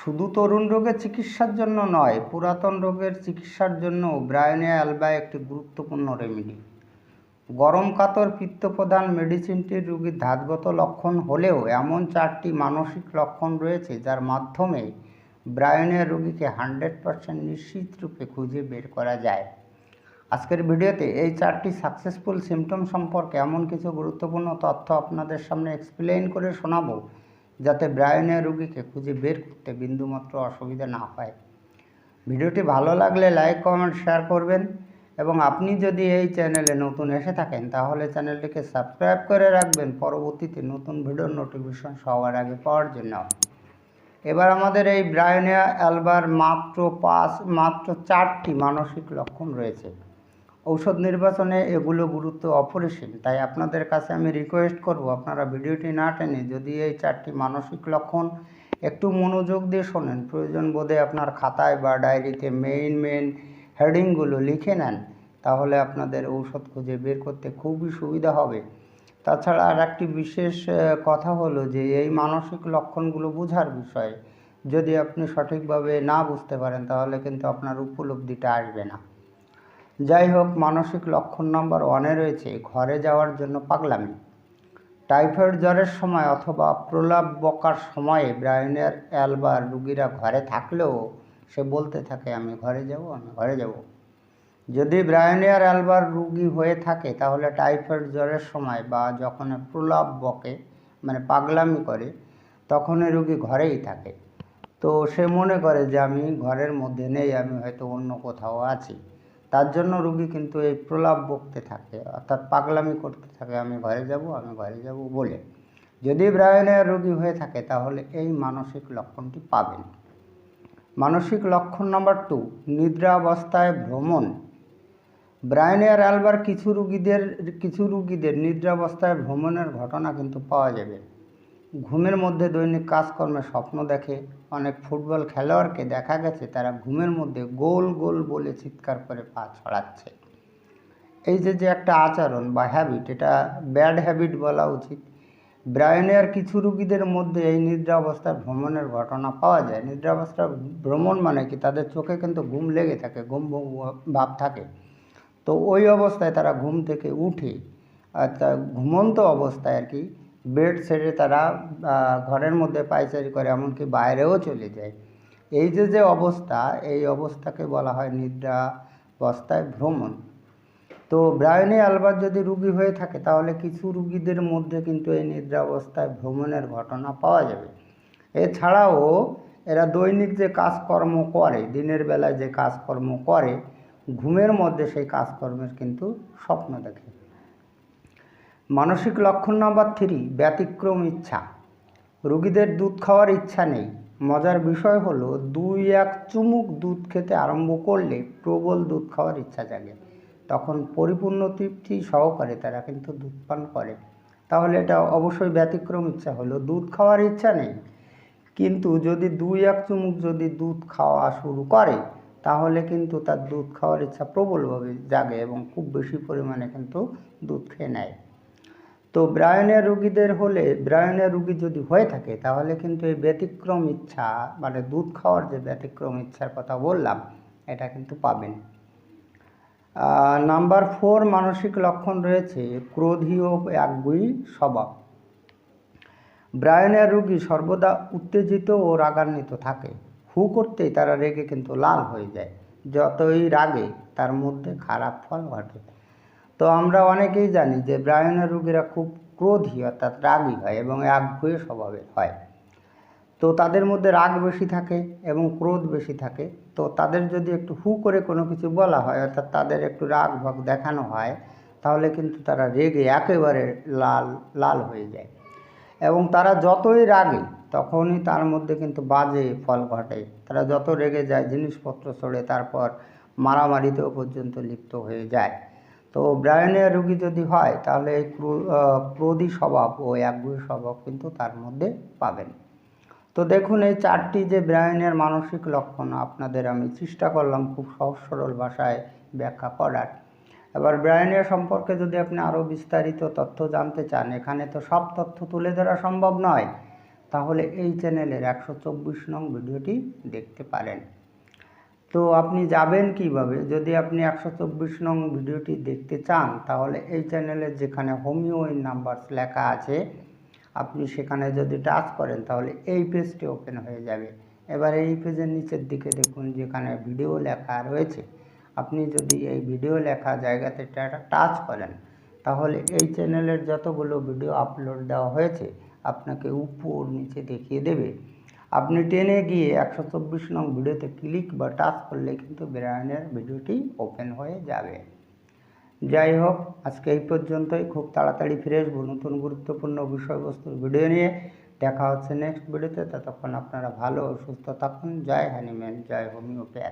শুধু তরুণ রোগের চিকিৎসার জন্য নয়, পুরাতন রোগের চিকিৎসার জন্য ব্রায়োনিয়া অ্যালবা একটি গুরুত্বপূর্ণ রেমেডি। গরম কাতর পিত্তপ্রধান মেডিসিনটির রোগীর ধাতগত লক্ষণ হলেও এমন চারটি মানসিক লক্ষণ রয়েছে যার মাধ্যমে ব্রায়োনিয়া রোগীকে হান্ড্রেড পারসেন্ট নিশ্চিত রূপে খুঁজে বের করা যায়। আজকের ভিডিওতে এই চারটি সাকসেসফুল সিমটম সম্পর্কে এমন কিছু গুরুত্বপূর্ণ তথ্য আপনাদের সামনে এক্সপ্লেইন করে শোনাবো। যাতে ব্রায়োনিয়া রুগীকে খুঁজে বের করতে বিন্দুমাত্র অসুবিধা না হয়। ভিডিওটি ভালো লাগলে লাইক, কমেন্ট, শেয়ার করবেন এবং আপনি যদি এই চ্যানেলে নতুন এসে থাকেন তাহলে চ্যানেলটিকে সাবস্ক্রাইব করে রাখবেন পরবর্তীতে নতুন ভিডিওর নোটিফিকেশন সবার আগে পাওয়ার জন্য। এবার আমাদের এই ব্রায়নিয়া অ্যালবার মাত্র পাঁচ, মাত্র চারটি মানসিক লক্ষণ রয়েছে। ঔষধ নির্বাচনে এগুলো গুরুত্ব অপরিসীম। তাই আপনাদের কাছে আমি রিকোয়েস্ট করব, আপনারা ভিডিওটি না টেনে যদি এই চারটি মানসিক লক্ষণ একটু মনোযোগ দিয়ে শোনেন, প্রয়োজন বোধে আপনার খাতায় বা ডায়েরিতে মেইন মেইন হেডিংগুলো লিখে নেন, তাহলে আপনাদের ঔষধ খুঁজে বের করতে খুবই সুবিধা হবে। তাছাড়া আর একটি বিশেষ কথা হলো যে এই মানসিক লক্ষণগুলো বোঝার বিষয়। যদি আপনি সঠিকভাবে না বুঝতে পারেন, তাহলে কিন্তু আপনার উপলব্ধিটা আসবে না। যাই হোক, মানসিক লক্ষণ নাম্বার ওয়ানে রয়েছে, ঘরে যাওয়ার জন্য পাগলামি। টাইফয়েড জ্বরের সময় অথবা প্রলাপ বকার সময়ে ব্রায়নের অ্যালবার রুগীরা ঘরে থাকলেও সে বলতে থাকে, আমি ঘরে যাব, আমি ঘরে যাব। যদি ব্রায়নিয়ার অ্যালবার রুগী হয়ে থাকে, তাহলে টাইফয়েড জ্বরের সময় বা যখন প্রলাপ বকে মানে পাগলামি করে তখন রুগী ঘরেই থাকে। তো সে মনে করে যে, আমি ঘরের মধ্যে নেই, আমি হয়তো অন্য কোথাও আছি। তার জন্য রুগী কিন্তু এই প্রলাপ বকতে থাকে, অর্থাৎ পাগলামি করতে থাকে, আমি ঘরে যাব, আমি ঘরে যাব বলে। যদি ব্রায়নের রোগী হয়ে থাকে, তাহলে এই মানসিক লক্ষণটি পাবেন। মানসিক লক্ষণ নাম্বার টু, নিদ্রাবস্থায় ভ্রমণ। ব্রায়নিয়ার অ্যালবার কিছু রুগীদের কিছু রুগীদের নিদ্রাবস্থায় ভ্রমণের ঘটনা কিন্তু পাওয়া যাবে। ঘুমের মধ্যে দৈনিক কাজকর্মে স্বপ্ন দেখে অনেক ফুটবল খেলোয়াড়কে দেখা গেছে তারা ঘুমের মধ্যে গোল গোল বলে চিৎকার করে পা ছড়াচ্ছে। এই যে যে একটা আচরণ বা হ্যাবিট এটা ব্যাড হ্যাবিট বলা উচিত। ব্রায়নের কিছু রুগীদের মধ্যে এই নিদ্রাবস্থায় ভ্রমণের ঘটনা পাওয়া যায়। নিদ্রা নিদ্রাবস্থা ভ্রমণ মানে কি? তাদের চোখে কিন্তু ঘুম লেগে থাকে, ঘুম ভাব থাকে। তো ওই অবস্থায় তারা ঘুম থেকে উঠে ঘুমন্ত অবস্থায় আর কি বেড ছেড়ে তারা ঘরের মধ্যে পায়চারি করে, এমনকি বাইরেও চলে যায়। এই যে যে অবস্থা, এই অবস্থাকে বলা হয় নিদ্রাবস্থায় ভ্রমণ। তো ব্রায়নি আলবার যদি রুগী হয়ে থাকে, তাহলে কিছু রুগীদের মধ্যে কিন্তু এই নিদ্রাবস্থায় ভ্রমণের ঘটনা পাওয়া যাবে। এছাড়াও, এরা দৈনিক যে কাজকর্ম করে, দিনের বেলায় যে কাজকর্ম করে, ঘুমের মধ্যে সেই কাজকর্মের কিন্তু স্বপ্ন দেখে। মানসিক লক্ষণ নাম্বার থ্রি, ব্যতিক্রম ইচ্ছা। রুগীদের দুধ খাওয়ার ইচ্ছা নেই। মজার বিষয় হলো, দুই এক চুমুক দুধ খেতে আরম্ভ করলে প্রবল দুধ খাওয়ার ইচ্ছা জাগে। তখন পরিপূর্ণ তৃপ্তি সহকারে তারা কিন্তু দুধ পান করে। তাহলে এটা অবশ্যই ব্যতিক্রম ইচ্ছা হলো। দুধ খাওয়ার ইচ্ছা নেই। কিন্তু যদি দুই এক চুমুক যদি দুধ খাওয়া শুরু করে, তাহলে কিন্তু তার দুধ খাওয়ার ইচ্ছা প্রবলভাবে জাগে এবং খুব বেশি পরিমাণে কিন্তু দুধ খেয়ে নেয়। তো ব্রায়নের রুগীদের হলে ব্রায়নের রুগী যদি হয়ে থাকে, তাহলে কিন্তু এই ব্যতিক্রম ইচ্ছা মানে দুধ খাওয়ার যে ব্যতিক্রম ইচ্ছার কথা বললাম, এটা কিন্তু পাবেন। নাম্বার ফোর মানসিক লক্ষণ রয়েছে, ক্রোধীয় একগুই স্বভাব। ব্রায়নের রুগী সর্বদা উত্তেজিত ও রাগান্বিত থাকে। হু করতেই তারা রেগে কিন্তু লাল হয়ে যায়। যতই রাগে, তার মধ্যে খারাপ ফল ঘটে। তো আমরা অনেকেই জানি যে ব্রায়নের রুগীরা খুব ক্রোধী অর্থাৎ রাগী হয় এবং একগুয়ে স্বভাবের হয়। তো তাদের মধ্যে রাগ বেশি থাকে এবং ক্রোধ বেশি থাকে। তো তাদের যদি একটু হু করে কোনো কিছু বলা হয় অর্থাৎ তাদের একটু রাগ ভাগ দেখানো হয়, তাহলে কিন্তু তারা রেগে একেবারে লাল লাল হয়ে যায়। এবং তারা যতই রাগে, তখনই তার মধ্যে কিন্তু বাজে ফল ঘটে। তারা যত রেগে যায়, জিনিসপত্র ছড়ে তারপর মারামারিতেও পর্যন্ত লিপ্ত হয়ে যায়। তো ব্রায়নের রোগী যদি হয়, তাহলে এই ক্রো- ক্রোধী স্বভাব ও একগুয়ে স্বভাব কিন্তু তার মধ্যে পাবেন। তো দেখুন, এই চারটি যে ব্রায়নের মানসিক লক্ষণ আপনাদের আমি চেষ্টা করলাম খুব সহজ সরল ভাষায় ব্যাখ্যা করার। এবার ব্রায়নের সম্পর্কে যদি আপনি আরও বিস্তারিত তথ্য জানতে চান, এখানে তো সব তথ্য তুলে ধরা সম্ভব নয়, তাহলে এই চ্যানেলের একশো চব্বিশ নং ভিডিওটি দেখতে পারেন। তো আপনি যাবেন কীভাবে? যদি আপনি একশো চব্বিশ নং ভিডিওটি দেখতে চান, তাহলে এই চ্যানেলে যেখানে হোমিও ইন নাম্বার লেখা আছে, আপনি সেখানে যদি টাচ করেন, তাহলে এই পেজটি ওপেন হয়ে যাবে। এবার এই পেজের নিচের দিকে দেখুন, যেখানে ভিডিও লেখা রয়েছে। আপনি যদি এই ভিডিও লেখা জায়গাতে টাচ করেন, তাহলে এই চ্যানেলের যতগুলো ভিডিও আপলোড দেওয়া হয়েছে, আপনাকে উপর নিচে দেখিয়ে দেবে। আপনি টেনে গিয়ে একশো চব্বিশ নং ভিডিওতে ক্লিক বা টাচ করলে কিন্তু ব্রায়নের ভিডিওটি ওপেন হয়ে যাবে। যাই হোক, আজকে এই পর্যন্তই। খুব তাড়াতাড়ি ফিরে আসব নতুন গুরুত্বপূর্ণ বিষয়বস্তুর ভিডিও নিয়ে। দেখা হচ্ছে নেক্সট ভিডিওতে ততক্ষণ আপনারা ভালো সুস্থ থাকুন। জয় হ্যানিম্যান জয় হোমিওপ্যাথ।